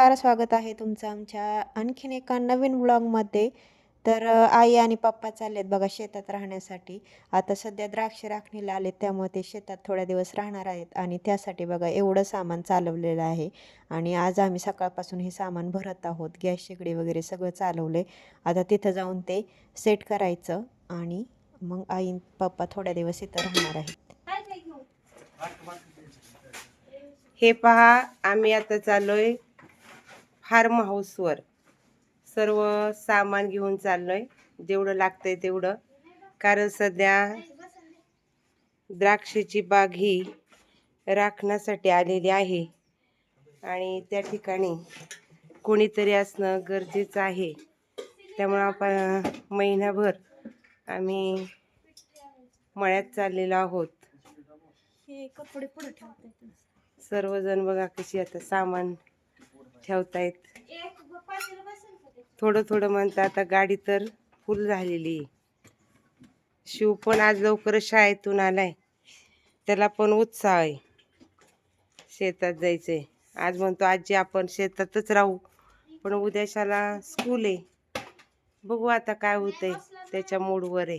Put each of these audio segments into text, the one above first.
नमस्कार स्वागत आहे तुमचं आमच्या आणखीन एका नवीन ब्लॉगमध्ये तर आई आणि पप्पा चाललेत बघा शेतात राहण्यासाठी. आता सध्या द्राक्ष राखणीला आलेत त्यामुळे ते शेतात थोड्या दिवस राहणार आहेत आणि त्यासाठी बघा एवढं सामान चालवलेलं आहे. आणि आज आम्ही सकाळपासून हे सामान भरत आहोत गॅस शेगडी वगैरे सगळं चालवले आता तिथं जाऊन ते सेट करायचं आणि मग आई पप्पा थोड्या दिवस इथं राहणार आहेत. हे पहा आम्ही आता चाललोय फार्म हाऊसवर सर्व सामान घेऊन चाललोय. जेवढं लागतंय तेवढं. कारण सध्या द्राक्षाची बाग ही राखण्यासाठी आलेली आहे. आणि त्या ठिकाणी कोणीतरी असणं गरजेचं आहे. त्यामुळं आपण महिनाभर आम्ही मळ्यात चाललेलो आहोत. सर्वजण बघा कशी आता सामान ठेवतायत. थोडं थोडं म्हणतं आता गाडी तर फुल झालेली. आहे. शिव पण आज लवकरच शाळेतून आलाय. त्याला पण उत्साह आहे. शेतात जायचंय. आज म्हणतो आजी आपण शेतातच राहू. पण उद्याशाला स्कूल आहे. बघू आता काय होतंय त्याच्या मूडवर आहे.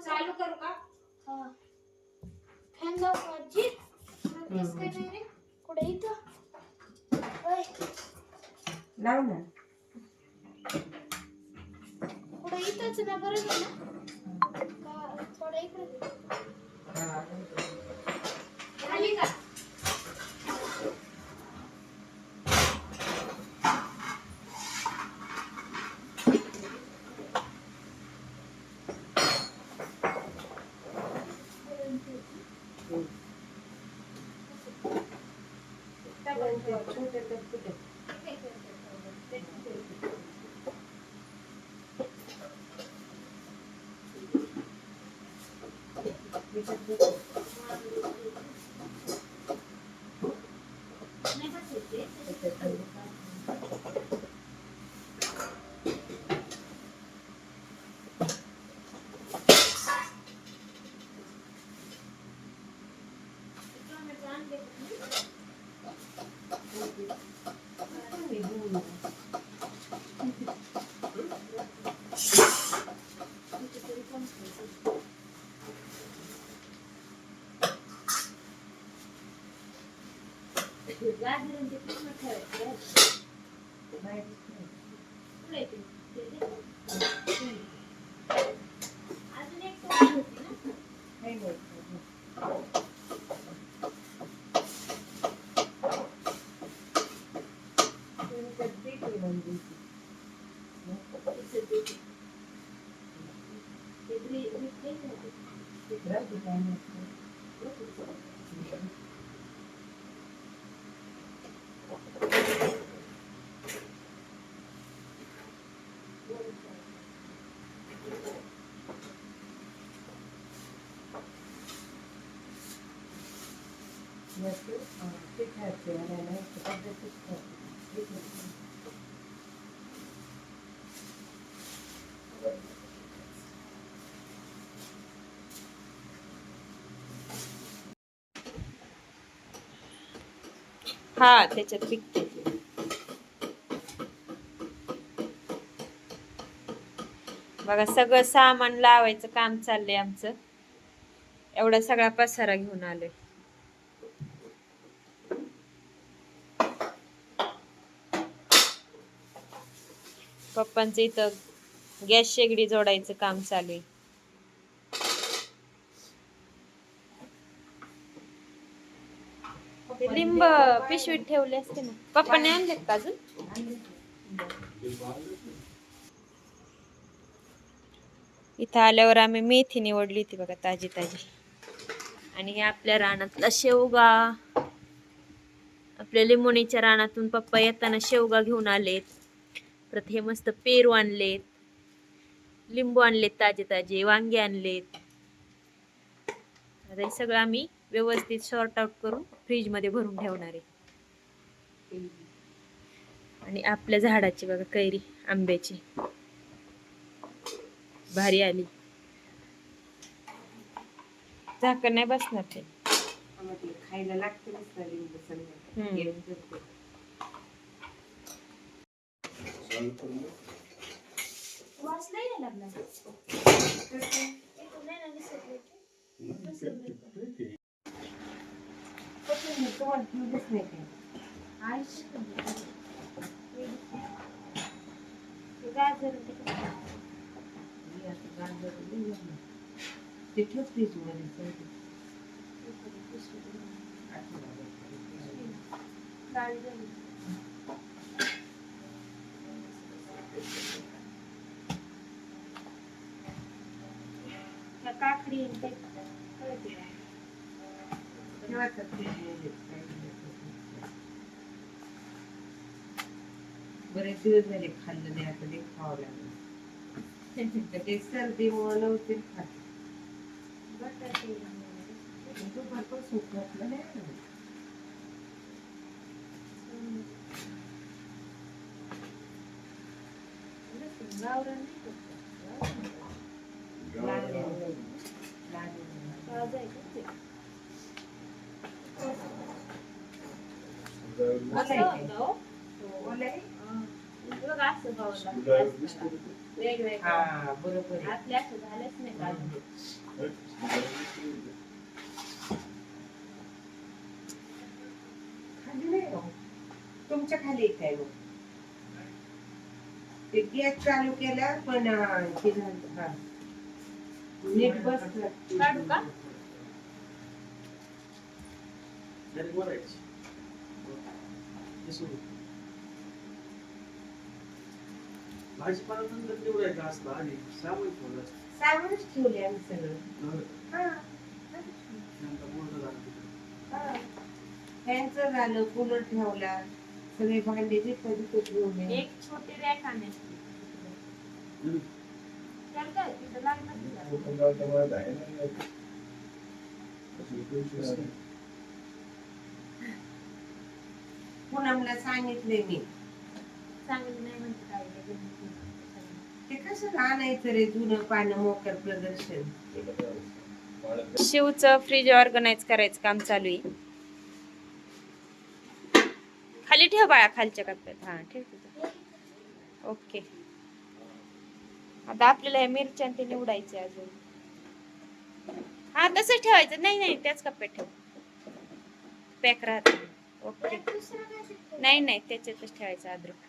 चालू करू का फॅन लावू आजी कुठे इथं ओय, लाव ना कुठे इथंच ना बरोबर ना का थोडं इकडे झाली का छोटे तर Yes, sir. Uh, take care, sir. And I like to have this. हा त्याच्यात पिकते. बघा सगळं सामान लावायचं काम चाललंय आमचं. एवढा सगळा पसारा घेऊन आलोय. पप्पांचं इथं गॅस शेगडी जोडायचं काम चालू आहे. लिंब पिशवीत ठेवले असते ना. पप्पाने आणलेत का अजून? इथं आल्यावर आम्ही मेथी निवडली होती बघा ताजी ताजी. आणि हे आपल्या रानातला शेवगा. आपल्या लिंबोणीच्या रानातून पप्पा येताना शेवगा घेऊन आलेत. परत हे मस्त पेरू आणलेत. लिंबू आणलेत ताजे ताजे वांगे आणलेत. आता हे सगळं आम्ही व्यवस्थित शॉर्ट आउट करून फ्रीजमध्ये भरून ठेवणार आहे. आणि आपल्या झाडाची बघा कैरी आंब्याची. भारी आली. झाकण नाही बसणार ते. खायला लागते लिंबू संध्याकाळी. हम्म. घेऊन जाते. वास नाही यायला लागला इथून नाही ना दिसत नाही. कोथिंबीर तुम्हाला ठेवलीच नाही काय? ते गाजर गाजर. ते ठेव काकडी आणि ते कळते बरेच दिवस झाले खाल्लं नाही आता ते खावं लागलं ते सर्दीमुळे नव्हते खात बटाटे दुपारपासून खोकलं नाही. लागले नाही. लागले नाही. ताजं आहे का ते? बोलाय असं काय? होतं हो. बोलाय? हं. बघ असं खावं लागतं असतं. वेगवेगळं. हा बरोबर आहे आपले असं झालंच नाही का अजून. खाली नाही हो. तुमच्या खाली एक आहे ते गॅस चालू केला पण हे झालं, हा. नीट बस काढू का? भाजीपाला नंतर निवडायचा असता आधी सामान ठेवलं असतं. सामानच ठेवले आम्ही सगळं. हा. नंतर मोठं झालं. हा. कूलर ठेवला सगळे भांडे जे कधी ठेवले. एक छोटी रॅक आणायची. लागणार पूनमला सांगितले मी. चांगली नाही म्हणते काय ते कसं आणायचं रे जुनं पानं मोकर प्रदर्शन. शिवचं फ्रीज ऑर्गनाईज करायचं काम चालू आहे. खाली ठेव बाळा खालच्या कप्प्यात. हा ठेव ओके. आता आपल्याला हे मिरच्या ते निवडायचे अजून. हा तसंच ठेवायचं. नाही नाही त्याच कप्प्यात ठेव. पॅक राहत. ओके? नाही नाही त्याच्यातच ठेवायचं अद्रक